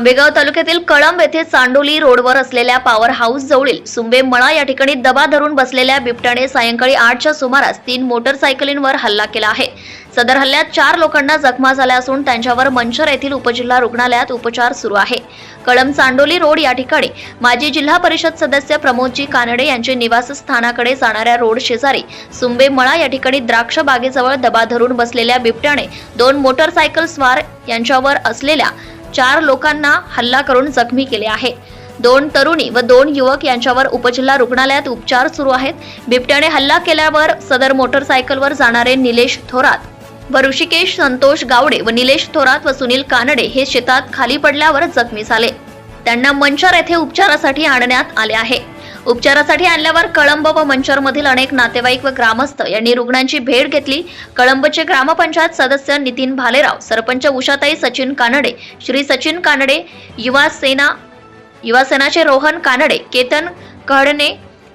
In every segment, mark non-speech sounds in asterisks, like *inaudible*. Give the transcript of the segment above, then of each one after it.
आंबेगाव तालुक्यातील कळंब येथे चांडोली रोडवर असलेल्या पॉवर हाऊस जवळील सुंबे मळा या ठिकाणी दबा धरून बसलेल्या बिबट्याने सायंकाळी आठच्या सुमारास तीन मोटरसायकलींवर हल्ला केला आहे. सदर हल्ल्यात चार लोकांना जखमा झाल्या असून त्यांच्यावर मंचर येथील उपजिल्हा रुग्णालयात उपचार सुरू आहे. कळंब चांडोली रोड या ठिकाणी माजी जिल्हा परिषद सदस्य प्रमोदजी कानडे यांचे निवासस्थानाकडे जाणाऱ्या रोड शेजारी सुंबे मळा या ठिकाणी द्राक्ष बागेजवळ दबा धरून बसलेल्या बिबट्याने दोन मोटरसायकल स्वार यांच्यावर असलेल्या चार लोकांना हल्ला करून जखमी केले आहे. दोन तरुणी व दोन युवक यांच्यावर उपजिल्हा रुग्णालयात उपचार सुरू आहेत. बिबट्याने हल्ला केल्यावर सदर मोटरसायकलवर जाणारे निलेश थोरात व ऋषिकेश संतोष गावडे व निलेश थोरात व सुनील कानडे हे शेतात खाली पडल्यावर जखमी झाले. त्यांना मंचर येथे उपचारासाठी आणण्यात आले आहे. उपचारासाठी आणल्यावर कळंब व मंचरमधील अनेक नातेवाईक व ग्रामस्थ यांनी रुग्णांची भेट घेतली. कळंबचे ग्रामपंचायत सदस्य नितीन भालेराव सरपंच उषाताई सचिन कानडे श्री सचिन कानडे युवा सेना युवा सेनाचे रोहन कानडे केतन कहडणे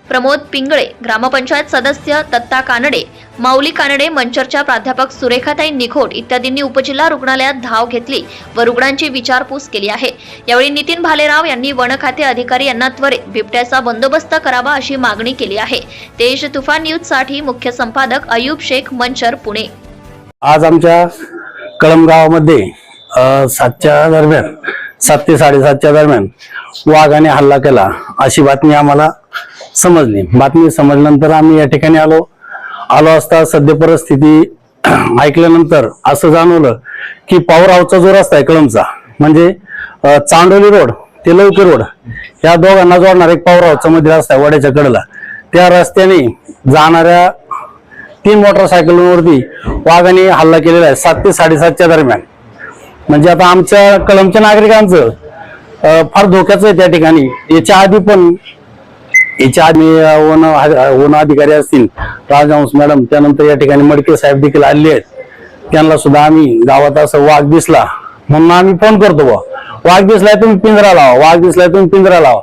प्रमोद पिंगळे ग्रामपंचायत सदस्य दत्ता कानडे माऊली कानडे मंचरच्या प्राध्यापक सुरेखाताई निखोट इत्यादींनी उपजिल्हा रुग्णालयात धाव घेतली व रुग्णांची विचारपूस केली आहे. यावेळी नितीन भालेराव यांनी वन खाते अधिकारी यांना त्वरित बिबट्याचा बंदोबस्त करावा अशी मागणी केली आहे. तेज तुफान न्यूजसाठी मुख्य संपादक अयूब शेख मंचर पुणे. आज आमच्या कळमगावामध्ये सातच्या दरम्यान सात ते साडेसातच्या दरम्यान वाघाने हल्ला केला अशी बातमी आम्हाला समजली बातमी समजल्यानंतर आम्ही या ठिकाणी आलो. आलो असता सद्य परिस्थिती *clears throat* ऐकल्यानंतर असं जाणवलं की पॉवर हाऊसचा जो रस्ता आहे कळमचा म्हणजे चांडोली रोड ते लवकी रोड या दोघांना जोडणार एक पॉवर हाऊसचा मध्ये रस्ता आहे वड्याच्या कडेला. त्या रस्त्याने जाणाऱ्या तीन मोटरसायकलवरती वाघाने हल्ला केलेला आहे सात ते साडेसातच्या दरम्यान. म्हणजे आता आमच्या कळमच्या नागरिकांचं फार धोक्याचं आहे त्या ठिकाणी. याच्या आधी पण याच्या आधी अं, वन वन अधिकारी असतील राजहंस मॅडम त्यानंतर या ठिकाणी मडके साहेब देखील आलेले आहेत. त्यांना सुद्धा आम्ही गावात असं वाघ दिसला म्हणून आम्ही फोन करतो बुवा. वाघ दिसलाय तुम्ही पिंजरा लावा वाघ दिसलाय तुम्ही पिंजरा लावा.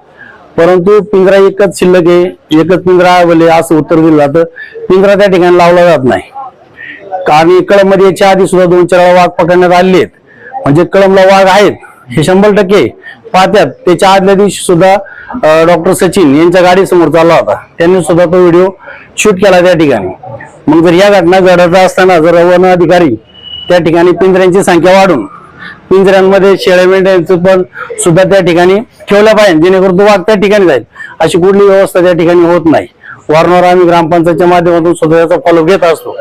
परंतु पिंजरा एकच शिल्लक आहे एकच पिंजरा बोले असं उत्तर दिलं जातं. पिंजरा त्या ठिकाणी लावला जात नाही. आणि कळममध्ये याच्या आधी सुद्धा दोन चार वाघ पकडण्यात आलेले आहेत. म्हणजे कळमला वाघ आहेत हे शंभर टक्के. पाहत्यात. त्याच्या आदल्या दिवशी सुद्धा डॉक्टर सचिन यांच्या गाडीसमोर चालला होता. त्यांनी सुद्धा तो व्हिडिओ शूट केला त्या ठिकाणी. मग जर या घटना घडत असताना जर वन अधिकारी त्या ठिकाणी पिंजऱ्यांची संख्या वाढून पिंजऱ्यांमध्ये शेळ्या मेंढ्यांचं पण सुद्धा त्या ठिकाणी ठेवल्या पाहिजे जेणेकरून तो वाघ त्या ठिकाणी जाईल. अशी कुठली व्यवस्था त्या ठिकाणी होत नाही. वारंवार आम्ही ग्रामपंचायतच्या माध्यमातून सुद्धा याचा फॉलो घेत असतो.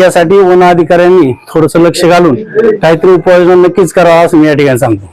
यासाठी वन अधिकाऱ्यांनी थोडस लक्ष घालून काहीतरी उपाययोजना नक्कीच करावा असं मी या ठिकाणी सांगतो.